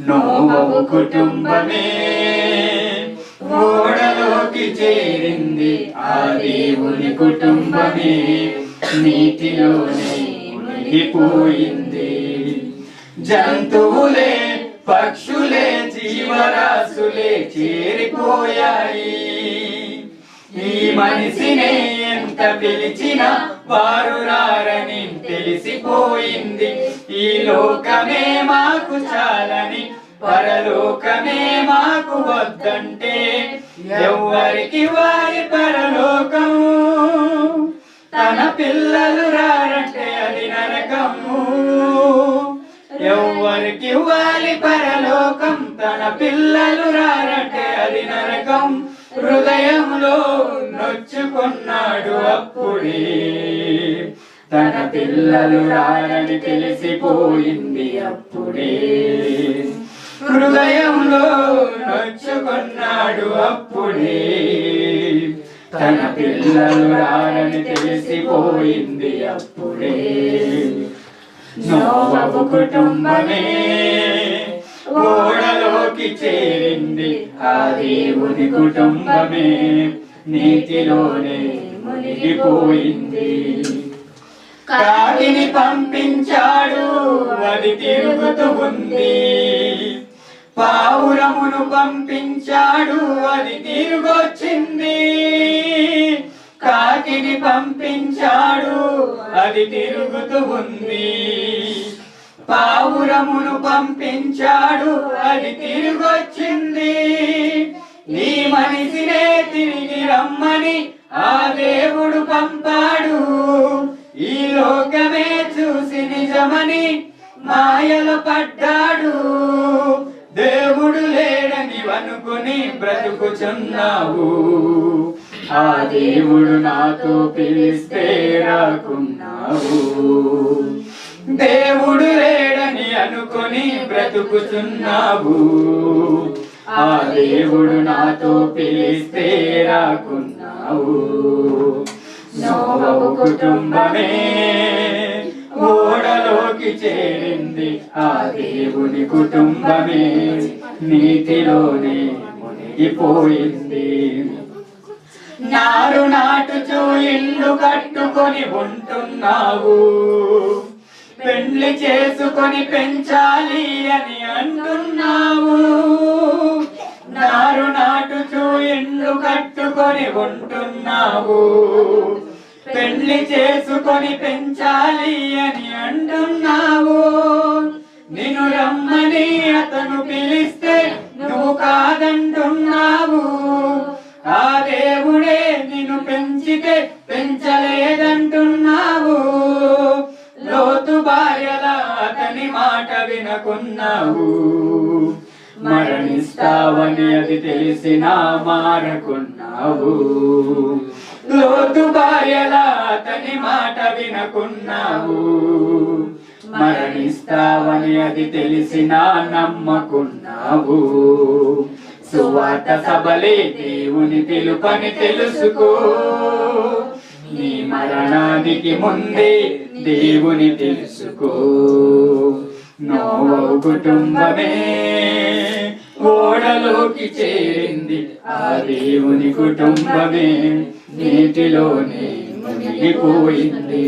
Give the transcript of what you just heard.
నోవవు కుటుంబమే ఓడలోకి చేరింది ఆ దేవుని కుటుంబమే. నీటిలోనే మునిగిపోయింది. జంతువులే పక్షులే జీవరాశులే చేరిపోయాయి. ఈ మనిషిని ఎంత పిలిచినా వారు రారని తెలిసిపోయింది. ఈ లోకమే మాకు చాలని పరలోకమే మాకు వద్దంటే ఎవరికి వారి పరలోకం. తన పిల్లలు రారంటే అది నరకము. ఎవ్వరికి వారి పరలోకం తన పిల్లలు రారంటే అది నరకం. హృదయంలో నొచ్చుకున్నాడు అప్పుడే. తన పిల్లలు రారని తెలిసిపోయింది అప్పుడే. హృదయంలో నొచ్చుకున్నాడు అప్పుడే. తన పిల్లలు రారని తెలిసిపోయింది అప్పుడే. నోవపు కుటుంబమే ఓడలోకి చేరింది. ఆ దేవుని కుటుంబమే నీటిలోనే మునిగిపోయింది. కాకిని పంపించాడు అది తిరుగుతూ ఉంది. పావురమును పంపించాడు అది తిరిగొచ్చింది. కాకిని పంపించాడు అది తిరుగుతూ ఉంది. పావురమును పంపించాడు అది తిరిగొచ్చింది. నీ మనిషినే తిరిగి రమ్మని ఆ దేవుడు పంపాడు. ఈ లోకమే చూసి నిజమని మాయలు పడ్డాడు. దేవుడు లేడని అనుకుని బ్రతుకుచున్నావు. ఆ దేవుడు నాతో పిలిస్తే రాకున్నావు. దేవుడు లేడని అనుకొని బ్రతుకుచున్నావు. ఆ దేవుడు నాతో పిలిస్తే రాకున్నావు. నోవవు కుటుంబమే ఓడలోకి చేరింది. ఆ దేవుని కుటుంబమే నీతిలోనే మునిగిపోయింది. నారు నాటుచూ ఇల్లు కట్టుకొని ఉంటున్నావు. పెండ్లి చేసుకొని పెంచాలి అని అంటున్నావు. నారు నాటుచూ ఇండ్లు కట్టుకొని ఉంటున్నావు. పెళ్ళి చేసుకొని పెంచాలి అని అంటున్నావు. నిన్ను రమ్మని అతను పిలిస్తే నువ్వు కాదంటున్నావు. లోతు భార్యల అతని మాట వినకున్నావు. మరణిస్తావని అది తెలిసినా మారకున్నావు. లోతు భార్యల అతని మాట వినకున్నావు. మరణిస్తావని అది తెలిసినా నమ్మకున్నావు. సువార్త సబలే దేవుని పిలుపని తెలుసుకో. నీ మరణానికి ముందే దేవుని తెలుసుకో. నోవవు కుటుంబమే ఓడలోకి చేరింది. ఆ దేవుని కుటుంబమే నీటిలోనే మునిగిపోయింది.